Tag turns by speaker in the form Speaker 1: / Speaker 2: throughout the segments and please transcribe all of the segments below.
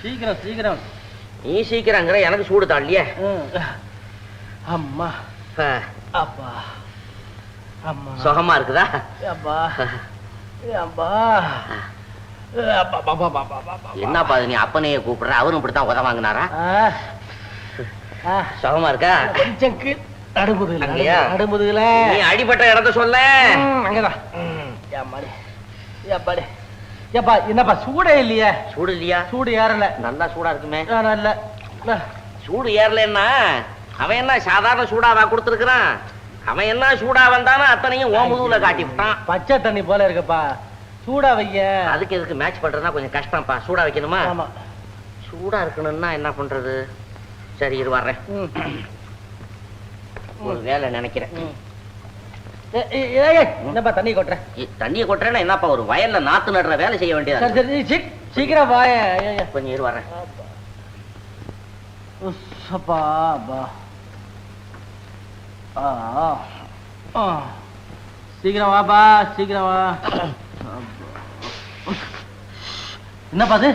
Speaker 1: சீக்கிரம் சீக்கிரம்.
Speaker 2: நீ சீக்கிரங்கிற எனக்கு சூடு தாண்டியே.
Speaker 1: அம்மா. அப்பா. அம்மா.
Speaker 2: சுகமா இருக்குதா?
Speaker 1: அப்பா அப்பா.
Speaker 2: என்னப்பா நீ அப்பனையே கூப்பிடுற? அவரும் இப்படித்தான் உத வாங்கினாரா. சுகமா இருக்கா?
Speaker 1: கொஞ்சம்
Speaker 2: அங்கேயா?
Speaker 1: நடுமுதுகுல
Speaker 2: நீ அடிபட்ட இடத்த சொல்ல
Speaker 1: அங்கதான். ஏப்பாடி ஏப்பா என்னப்பா சூடே இல்லையே?
Speaker 2: சூடு இல்லையா?
Speaker 1: சூடு ஏறல.
Speaker 2: நல்லா சூடா இருக்குமே.
Speaker 1: நல்ல.
Speaker 2: சூடு ஏறலன்னா அவன் என்ன சாதாரண சூடாவா கொடுத்துருக்கான் அவன் என்ன சூடா வந்தானோ அத்தனையும் ஓ முதுகுல காட்டி விட்டான்.
Speaker 1: பச்சை தண்ணி போல இருக்குப்பா. சூடா வைய.
Speaker 2: அதுக்கு எதுக்கு மேட்ச் பண்றதுனா கொஞ்சம் கஷ்டம்ப்பா. சூடா வைக்கணுமா?
Speaker 1: ஆமா.
Speaker 2: சூடா இருக்கணும்னா என்ன பண்றது? சரி இரு வர்றேன். ஒரு வேலை நினைக்கிறேன்.
Speaker 1: என்னப்பா தண்ணி கொட்டுறேன்
Speaker 2: தண்ணியை கொட்டுறேன்னா என்னப்பா ஒரு வயல்ல நாத்து நடுற வேலை செய்ய வேண்டியதா
Speaker 1: சீக்கிரம் வாய
Speaker 2: கொஞ்சம் இரு வரேன்
Speaker 1: அப்பா அப்பா. சீக்கிரம் வாப்பா சீக்கிரம் வா. என்னப்பா அது?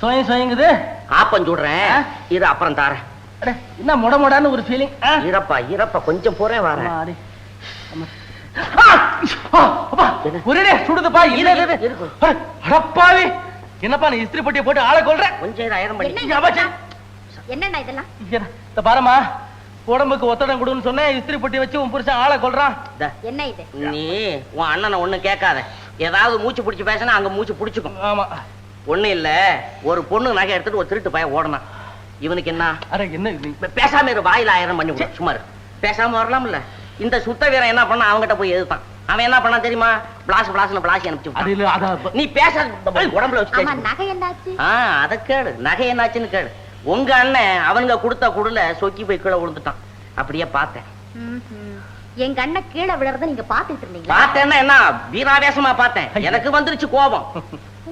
Speaker 1: சுயம் சுயங்குது?
Speaker 2: ஆப்பம் சுடுறேன்? இரு அப்புறம் தாரேன்.
Speaker 1: என்ன முட முடான்னு ஒரு ஃபீலிங்
Speaker 2: இரப்பா இரப்பா கொஞ்சம் போறேன் வரேன். என்ன?
Speaker 1: ஒரே சுடுதுப்பா இல்ல. அடப்பாவி என்னப்பா நீ இஸ்திரி பொட்டியை போட்டு ஆளை சே.
Speaker 3: என்னண்ணா இதெல்லாம்?
Speaker 1: இந்த பாருமா உடம்புக்கு ஒத்தடம் கொடுன்னு சொன்னேன் இஸ்திரி பொட்டி வச்சு உன் புருஷன் ஆளை கொல்றான்.
Speaker 2: இந்தா,
Speaker 3: என்ன இது?
Speaker 2: நீ உன் அண்ணனை ஒண்ணும் கேட்காத. ஏதாவது மூச்சு பிடிச்சு பேசினா அங்க மூச்சு பிடிச்சுக்கும்.
Speaker 1: ஆமா.
Speaker 2: ஒண்ணும் இல்ல ஒரு பொண்ணு நகை எடுத்துட்டு ஒரு திருட்டு பையன் ஓடனான். இவனுக்கு என்ன?
Speaker 1: அட என்ன
Speaker 2: பேசாம இரு வாயில ஆயிரம் பண்ணி சும்மா. பேசாம வரலாம்ல. இந்த சுத்த வீரன் என்ன பண்ணா அவன்கிட்ட போய் எதிர்த்தான் அவன் என்ன பண்ணா தெரியுமா? பிளாஸ் பிளாஸ்னு பிளாஸ் அனுப்பிச்சு நீ பேசாத உடம்புல வச்சு
Speaker 3: ஆமா
Speaker 2: பேசு.
Speaker 3: நகை என்னாச்சு?
Speaker 2: ஆ அத கேளு. நகை என்னாச்சுன்னு கேளு. உங்க அண்ணன் அவனுங்க கொடுத்த குடுல சொக்கி போய் கீழே விழுந்துட்டான். அப்படியே பார்த்தேன்.
Speaker 3: எங்க அண்ணன் கீழே விழுறத நீங்க பாத்துட்டு இருந்தீங்களா?
Speaker 2: பார்த்தேன்னா என்ன? வீராவேசமா பார்த்தேன். எனக்கு வந்துருச்சு கோபம்.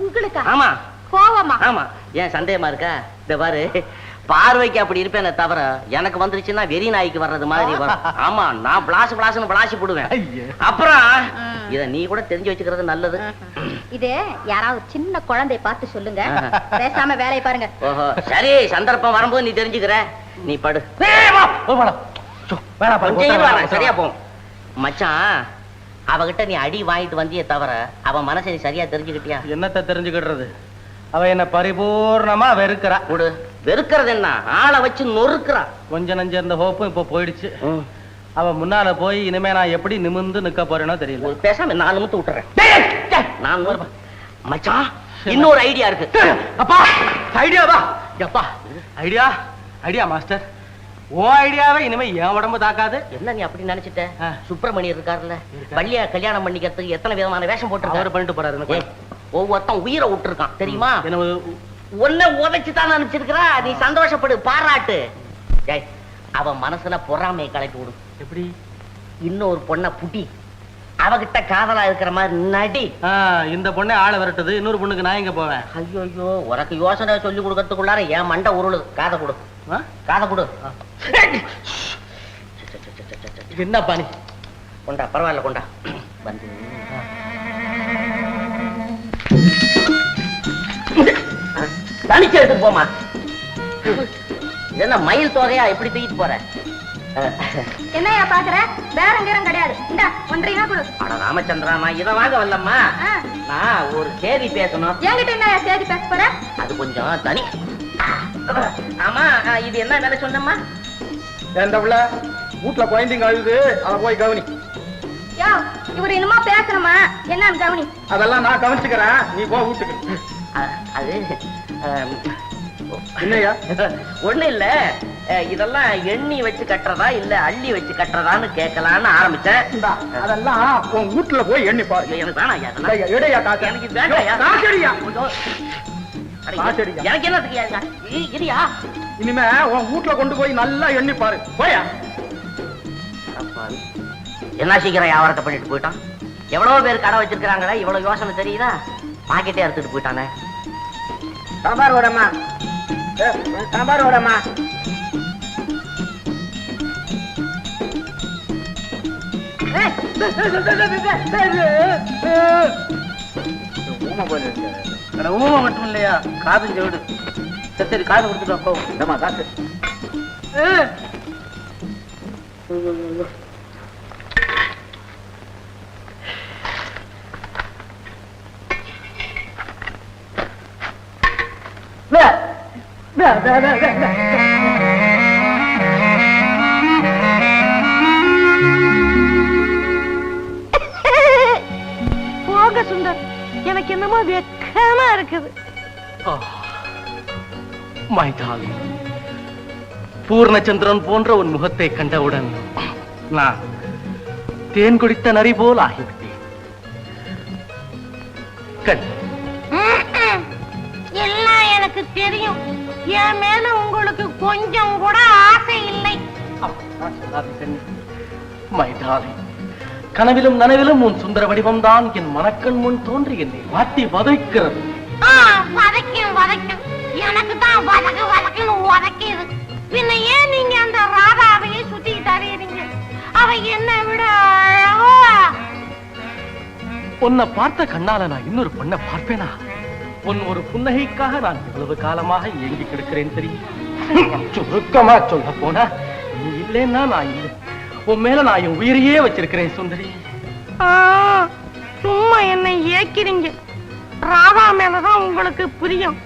Speaker 3: உங்களுக்கா?
Speaker 2: ஆமா.
Speaker 3: கோவமா?
Speaker 2: ஆமா. ஏன் சந்தேகமா இருக்கா? இந்த பாரு. பார்வைக்கு அப்படி இருப்பேனே தவிர எனக்கு வந்துருச்சுன்னா வெறி நாய்க்கு வர்றது மாதிரி வரும். ஆமா நான் பிளாஸ் பிளாஸ்னு பிளாசி போடுவேன். அப்புறம். இத நீ கூட தெரிஞ்சு வச்சுக்கிறது நல்லது.
Speaker 3: இது யாராவது சின்ன குழந்தைய பார்த்து சொல்லுங்க. பேசாம வேலையை பாருங்க.
Speaker 2: ஓஹோ சரி சந்தர்ப்பம் வரும்போது நீ தெரிஞ்சுக்கிற நீ படு. சரியா போகும் மச்சான் அவகிட்ட நீ அடி வாங்கிட்டு வந்தியே தவிர அவன் மனசை நீ சரியா தெரிஞ்சுக்கிட்டியா?
Speaker 1: என்னத்த தெரிஞ்சுக்கிடுறது? அவ என்ன பரிபூர்ணமா வெறுக்கிறா.
Speaker 2: விடு. வெறுக்கிறது என்ன? ஆளை வச்சு நொறுக்குறா.
Speaker 1: கொஞ்ச நஞ்ச இருந்த ஹோப்பும் இப்ப போயிடுச்சு. அவ முன்னால போய் இனிமே நான் எப்படி நிமிர்ந்து நிக்க போறேனோ தெரியல.
Speaker 2: பேசாம நாலு நிமித்து விட்டுறேன். நான் மச்சான் இன்னொரு ஐடியா இருக்கு.
Speaker 1: அப்பா ஐடியாவா அப்பா. ஐடியா? Idea master. ஓ ஐடியாவே இனிமே என் உடம்பு தாக்காது.
Speaker 2: என்ன நீ அப்படி நினைச்சிட்ட. சுப்பிரமணியர் இருக்காருல்ல.
Speaker 1: இருக்காரு.
Speaker 2: வள்ளியா கல்யாணம் பண்ணிக்கிறதுக்கு எத்தனை விதமான வேஷம்
Speaker 1: அவர்
Speaker 2: போட்டு
Speaker 1: பண்ணிட்டு போறாரு.
Speaker 2: ஒவ்வொருத்தன் உயிரை விட்டுருக்கான். தெரியுமா?
Speaker 1: என்ன
Speaker 2: உன்னை உதைச்சு தான் நினைச்சிருக்கிறா. நீ சந்தோஷப்படு பாராட்டு. அவன் மனசுல பொறாமையை கலப்பி விடு.
Speaker 1: எப்படி?
Speaker 2: இன்னொரு பொண்ணை புட்டி அவகிட்ட காதலா இருக்கிற மாதிரி நடி.
Speaker 1: இந்த பொண்ணே ஆளை விரட்டுது. இன்னொரு பொண்ணுக்கு நான் எங்க போவேன்?
Speaker 2: ஐயோ ஐயோ உனக்கு யோசனை சொல்லி கொடுக்கறதுக்குள்ளார என் மண்டை உருளுது காதை கொடு? காதை கொடு.
Speaker 1: என்னப்பா நீ?
Speaker 2: கொண்டா பரவாயில்ல கொண்டா. வந்து தனிச்சு எடுத்துட்டு போமா என்ன மயில் தோகையா? எப்படி தூக்கிட்டு போற?
Speaker 3: என்னையா பாக்குற? பேரம் கீரம் கிடையாது. இந்த ஒன்றரையா கொடு.
Speaker 2: அட ராமச்சந்திராமா இதை வாங்க வரலம்மா.
Speaker 3: ஆ.
Speaker 2: நான் ஒரு செய்தி பேசணும்.
Speaker 3: என்கிட்ட என்ன சேதி பேச போற?
Speaker 2: அது கொஞ்சம் தனி. ஆமா இது என்ன வேலை சொன்னம்மா?
Speaker 4: புள்ள வீட்டுல குழந்தைங்க அழுது அத போய் கவனி.
Speaker 3: யோ இவர் இன்னுமா பேசணுமா? என்னன்னு கவனி.
Speaker 4: அதெல்லாம் நான் கவனிச்சுக்கிறேன். நீ போ வீட்டுக்கு.
Speaker 2: அது ஆம்,
Speaker 4: என்னய்யா?
Speaker 2: ஒண்ணு இல்ல. இதெல்லாம் எண்ணி வச்சு கட்டுறதா இல்ல அள்ளி வச்சு கட்டுறதான்னு கேட்கலான்னு ஆரம்பிச்சேன்.
Speaker 4: அதெல்லாம் உன் வீட்டுல போய் எண்ணி பாரு.
Speaker 2: எனக்கு வேணாம்
Speaker 4: காசு.
Speaker 2: எனக்கு வேண்டாம்? இ- இரியா
Speaker 4: இனிமே உன் வீட்டுல கொண்டு போய் நல்லா எண்ணி பாரு. போயா.
Speaker 2: என்ன சீக்கிரம் வியாபாரத்தை பண்ணிட்டு போயிட்டான்? எவ்வளவு பேர் கடை வச்சிருக்காங்களா இவ்வளவு யோசனை தெரியுதா? பாக்கெட்டே எடுத்துட்டு போயிட்டானே. சாம்பார் ஓடமா சாம்பார் ஓடமா
Speaker 4: ஊமை
Speaker 1: மட்டும் இல்லையா காதும் செவிடு சரி காது கொடுத்துட்டு அப்போ
Speaker 5: இந்தம்மா காசு
Speaker 6: போக சுந்தர் எனக்கு என்னமோ வெக்கமா இருக்குது.
Speaker 1: மை டார்லிங் பூர்ணச்சந்திரன் போன்ற உன் முகத்தை கண்டவுடன் நான் தேன் குடித்த நரி போல் ஆகிவிட்டேன். கண்.
Speaker 6: எல்லாம் எனக்கு தெரியும். என் மேல உங்களுக்கு கொஞ்சம் கூட ஆசை இல்லை.
Speaker 1: கனவிலும் நனவிலும் உன் சுந்தர வடிவம்தான் என் மனக்கண் முன் தோன்றி என்னை வாட்டி வதைக்கிறது.
Speaker 6: வதக்கும் வதக்கும். எனக்கு தான் வதக்கு வதக்குன்னு பின்ன ஏன் நீங்க அந்த ராதாவையே சுத்திக்கிட்டு அறியறீங்க அவ என்ன விட
Speaker 1: உன்னை பார்த்த கண்ணால நான் இன்னொரு பொண்ணை பார்ப்பேனா? உன் ஒரு புன்னகைக்காக நான் இவ்வளவு காலமாக ஏங்கி கிடக்கிறேன் தெரியும்? சுருக்கமா சொல்ல போனா நீ இல்லைன்னா நான் இல்லை. உன் மேல நான் என் உயிரையே வச்சிருக்கிறேன் சுந்தரி.
Speaker 6: ஆ, சும்மா என்னை ஏக்கிறீங்க. ராதா மேலதான் உங்களுக்கு பிரியம்.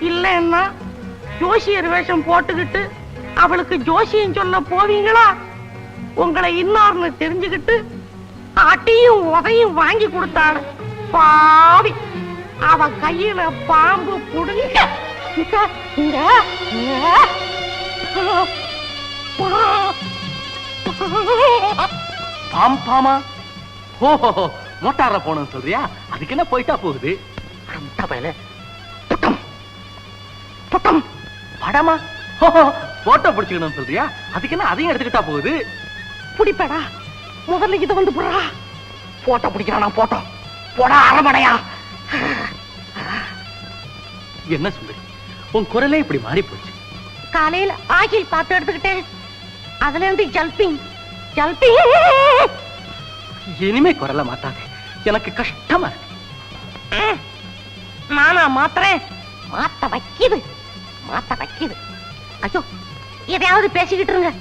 Speaker 6: இல்லைன்னா ஜோசியர் வேஷம் போட்டுக்கிட்டு அவளுக்கு ஜோசியம் சொல்ல போவீங்களா? உங்களை இன்னார்னு தெரிஞ்சுக்கிட்டு அட்டியும் உதையும் வாங்கி கொடுத்தாள். பாவி. அவ கையில பாம்பு புடுங்க. இங்க, இங்க, இங்க.
Speaker 1: பாம் பாமா. ஓ மோட்டார்ல போகணும்னு சொல்றியா? அதுக்கு என்ன போயிட்டா போகுது? படமா. போட்டோ பிடிச்சுக்கணும்னு சொல்றியா? அதுக்கு என்ன அதையும் எடுத்துக்கிட்டா போகுது?
Speaker 6: புடிப்படா. முதல்ல இது வந்து புடுறா போட்டோ பிடிக்கிறானா போட்டோ. போடா அரமடையா
Speaker 1: என்ன சுந்தரி உன் குரலே இப்படி மாறி போச்சு
Speaker 6: காலையில ஆகில் பார்த்து எடுத்துக்கிட்டேன். அதுல இருந்து ஜல்பிங் ஜல்பிங்.
Speaker 1: இனிமே குரலை மாத்தாதே. எனக்கு கஷ்டமா இருக்கு.
Speaker 6: நானா மாத்துறேன். மாத்த வைக்குது. மாத்த வைக்குது. ஐயோ எதையாவது பேசிக்கிட்டு இருங்க.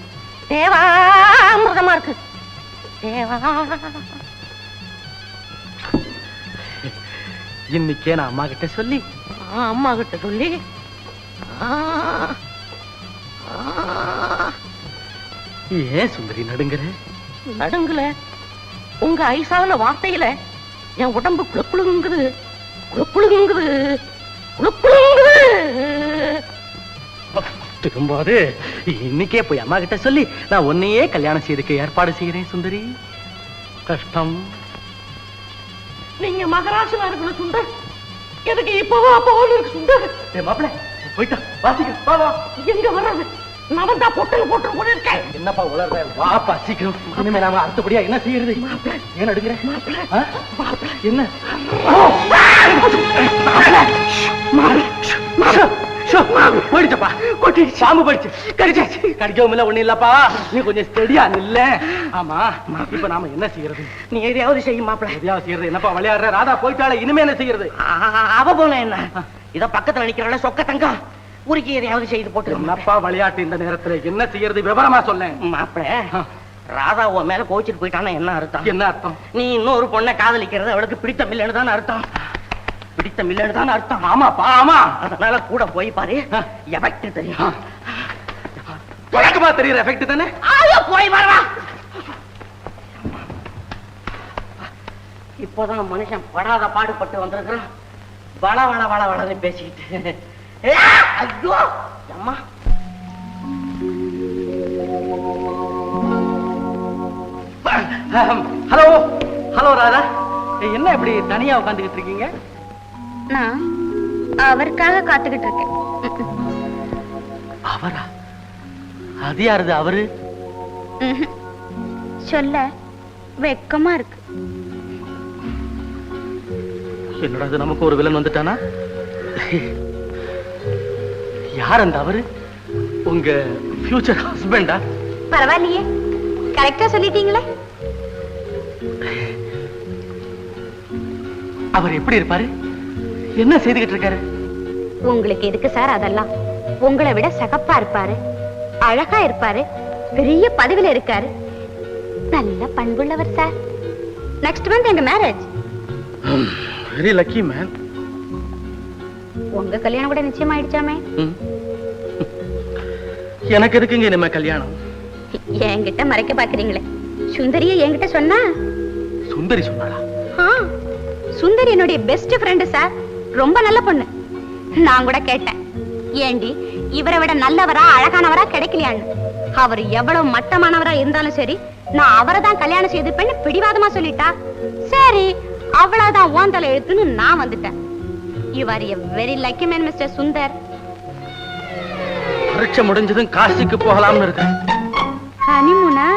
Speaker 6: தேவாமிர்தமா இருக்கு. தேவா.
Speaker 1: இன்னைக்கே நான் அம்மா கிட்ட சொல்லி
Speaker 6: அம்மா கிட்ட சொல்லி
Speaker 1: ஏன் சுந்தரி நடுங்குற?
Speaker 6: நடுங்குல? உங்க ஐசான வார்த்தையில என் உடம்பு குளுக்குழுங்குது குளுக்குழுங்குது குளுக்குழுங்குது
Speaker 1: திரும்பாது இன்னைக்கே போய் அம்மா கிட்ட சொல்லி நான் உன்னையே கல்யாணம் செய்துக்க ஏற்பாடு செய்கிறேன் சுந்தரி. கஷ்டம்.
Speaker 6: நீங்க மகராசனா இருக்கணும் சுந்தர் எனக்கு இப்பவோ அப்பவோ இருக்கு சுந்தர்.
Speaker 1: ஏ மாப்பிள போயிட்டா வாசிக்க வா வா
Speaker 6: எங்க வர்றது? நான் தான் பொட்டல் போட்டு கூட இருக்கேன்
Speaker 1: என்னப்பா உளர்ற? வாப்பா சீக்கிரம். இனிமே நாம அடுத்தபடியா என்ன செய்யறது? ஏன் அடுக்கிற? என்ன? ஷோ, கடிச்சாச்சு. கடிக்கவும் இல்ல ஒண்ணு இல்லப்பா. நீ கொஞ்சம் ஸ்டெடியா நில்ல. ஆமா இப்ப நாம என்ன செய்யறது?
Speaker 6: நீ எதையாவது செய்யும் மாப்பிள்ள
Speaker 1: எதையாவது செய்யறது? என்னப்பா விளையாடுற? ராதா போயிட்டாலே இனிமே என்ன செய்யறது?
Speaker 6: அவ போன என்ன? இத பக்கத்துல நிக்கிறல சொக்க தங்கம். உருக்கி எதையாவது செய்து போட்டு
Speaker 1: என்னப்பா விளையாட்டு இந்த நேரத்துல? என்ன செய்யறது? விவரமா சொல்லேன்.
Speaker 6: மாப்பிள்ள ராதா உன் மேல கோச்சிட்டு போயிட்டானா என்ன அர்த்தம்?
Speaker 1: என்ன அர்த்தம்?
Speaker 6: நீ இன்னொரு பொண்ணை காதலிக்கிறது அவளுக்கு பிடித்தம் இல்லைன்னு தான் அர்த்தம்? பிடித்தம் இல்லைன்னு தான் அர்த்தம்.
Speaker 1: ஆமாப்பா ஆமா.
Speaker 6: அதனால கூட போய் பாரு. எஃபெக்ட் தெரியும்.
Speaker 1: வழக்கமா தெரியுற எஃபெக்ட் தானே?
Speaker 6: ஐயோ போய் வரவா இப்போதான் மனுஷன் படாத பாடுபட்டு வந்திருக்கிறான். வள வள வள வளன்னு பேசிக்கிட்டு. ஐயோ அம்மா.
Speaker 1: Hello hello Radha. என்ன இப்படி தனியா உட்காந்துக்கிட்டு இருக்கீங்க?
Speaker 6: நான் அவருக்காக காத்துக்கிட்டு இருக்கேன்.
Speaker 1: அவரா? அது யாருது அவரு?
Speaker 6: சொல்ல வெக்கமா இருக்கு.
Speaker 1: என்னடா நமக்கு ஒரு வில்லன் வந்துட்டானா? யார் அந்த அவரு? உங்க ஃபியூச்சர் ஹஸ்பண்டா
Speaker 6: பரவாயில்லையே. கரெக்டா சொல்லிட்டீங்களே.
Speaker 1: அவர் எப்படி இருப்பாரு? என்ன செய்துகிட்டு இருக்காரு?
Speaker 3: உங்களுக்கு எதுக்கு சார் அதெல்லாம்? உங்களை விட சகப்பா இருப்பாரு அழகா இருப்பாரு பெரிய பதவியில இருக்காரு. நல்ல பண்புள்ளவர் சார். நெக்ஸ்ட் மந்த் எங்க மேரேஜ்
Speaker 1: வெரி லக்கி மேன்
Speaker 3: உங்க கல்யாணம் கூட நிச்சயமாயிடுச்சாமே
Speaker 1: எனக்கு எதுக்குங்க இனிமே கல்யாணம்?
Speaker 3: என்கிட்ட மறைக்க பாக்குறீங்களே சுந்தரிய என்கிட்ட சொன்னா?
Speaker 1: சுந்தரி சொன்னாளா
Speaker 3: சுந்தரி என்னுடைய பெஸ்ட் ஃப்ரெண்டு சார். ரொம்ப நல்ல பொண்ணு. நான் கூட கேட்டேன். ஏண்டி இவரை விட நல்லவரா அழகானவரா கிடைக்கலையான்னு. அவர் எவ்வளவு மட்டமானவரா இருந்தாலும் சரி நான் அவரை தான் கல்யாணம் செய்துப்பேன்னு பிடிவாதமா சொல்லிட்டா. சரி அவ்வளவுதான் ஓந்தலை எழுத்துன்னு நான் வந்துட்டேன். You are a very lucky man mister Sundar.
Speaker 1: பரீட்சை முடிஞ்சதும் காசிக்கு போகலாம்னு இருக்கேன்.
Speaker 3: ஹனிமூனா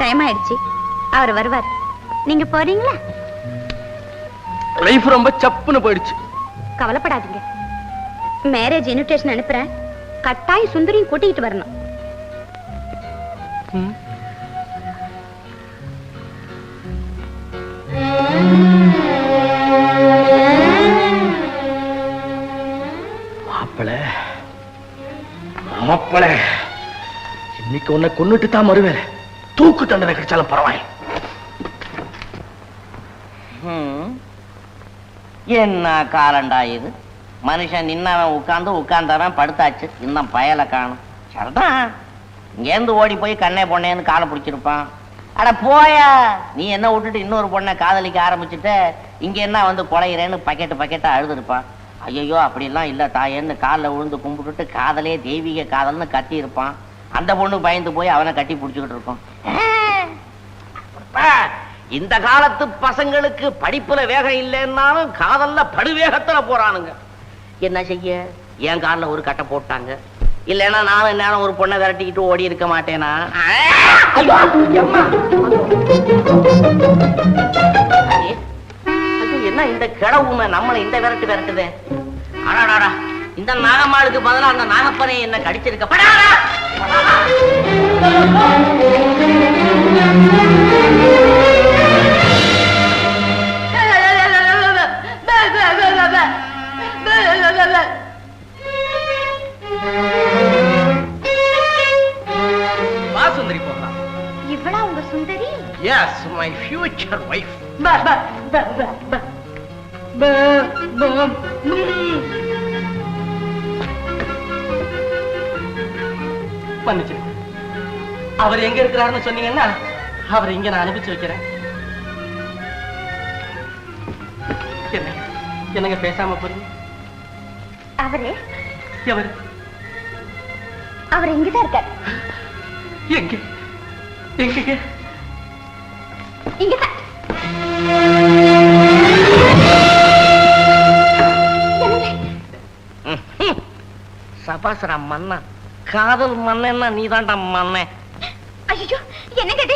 Speaker 3: டைம் ஆயிடுச்சு. அவர் வருவார். நீங்க போறீங்களா?
Speaker 1: லைஃப் ரொம்ப சப்புன்னு போயிடுச்சு.
Speaker 3: கவலைப்படாதீங்க. மேரேஜ் இன்விடேஷன் அனுப்புறேன் கட்டாயம் சுந்தரியும் கூட்டிகிட்டு வரணும்.
Speaker 1: மாப்பிள மாப்பிள இன்னைக்கு உன்னை கொன்னுட்டு தான் மறுவேன் தூக்கு தண்டனை கிடைச்சாலும் பரவாயில்லை.
Speaker 2: என்ன காலண்டா இது? மனுஷன் நின்னவன் உட்காந்து உட்கார்ந்தவன் படுத்தாச்சு. இன்னும் பயலை காணும். சரிதான் இங்கேருந்து ஓடி போய் கண்ணே பொண்ணேன்னு காலை பிடிச்சிருப்பான். அட போயா நீ என்ன விட்டுட்டு இன்னொரு பொண்ணை காதலிக்க ஆரம்பிச்சுட்ட? இங்க என்ன வந்து குலையிறேன்னு பக்கெட்டு பக்கெட்டா அழுதுருப்பான். ஐயோ அப்படிலாம் இல்லை தாயேன்னு காலில் விழுந்து கும்பிட்டுட்டு காதலே தெய்வீக காதல்னு கத்தி இருப்பான் அந்த பொண்ணு பயந்து போய் அவனை கட்டி பிடிச்சிக்கிட்டு இருக்கும். இந்த காலத்து பசங்களுக்கு படிப்புல வேகம் இல்லைன்னாலும் காதல்ல படுவேகத்துல போறானுங்க. என்ன செய்ய? என் காலில் ஒரு கட்டை போட்டாங்க. இல்லைன்னா நானும் நேரம் ஒரு பொண்ணை விரட்டிக்கிட்டு ஓடி இருக்க மாட்டேனா? என்ன இந்த கிழவுமை நம்மளை இந்த விரட்டு விரட்டுதே? அடாடாடா இந்த நாகம்மாளுக்கு பதிலா அந்த நாகப்பனை என்ன கடிச்சிருக்க? படாடா
Speaker 1: வா சுந்தரி போகலாம்.
Speaker 3: இவ்வளா உங்க Sundari?
Speaker 1: Yes my future wife மன்னிச்சு அவர் எங்க இருக்கிறாருன்னு சொன்னீங்கன்னா அவரை இங்க நான் அனுப்பிச்சு வைக்கிறேன். என்ன? என்னங்க பேசாம போறீங்க?
Speaker 3: அவரே?
Speaker 1: எவர்?
Speaker 3: அவர் இங்கதான் இருக்காரு.
Speaker 1: எங்க? எங்க
Speaker 3: இங்கதான்.
Speaker 2: சபாசரா மன்னா காதல் மன்னன்னா நீ தான்டா மன்னன்.
Speaker 3: ஐயோ என்னங்க இது?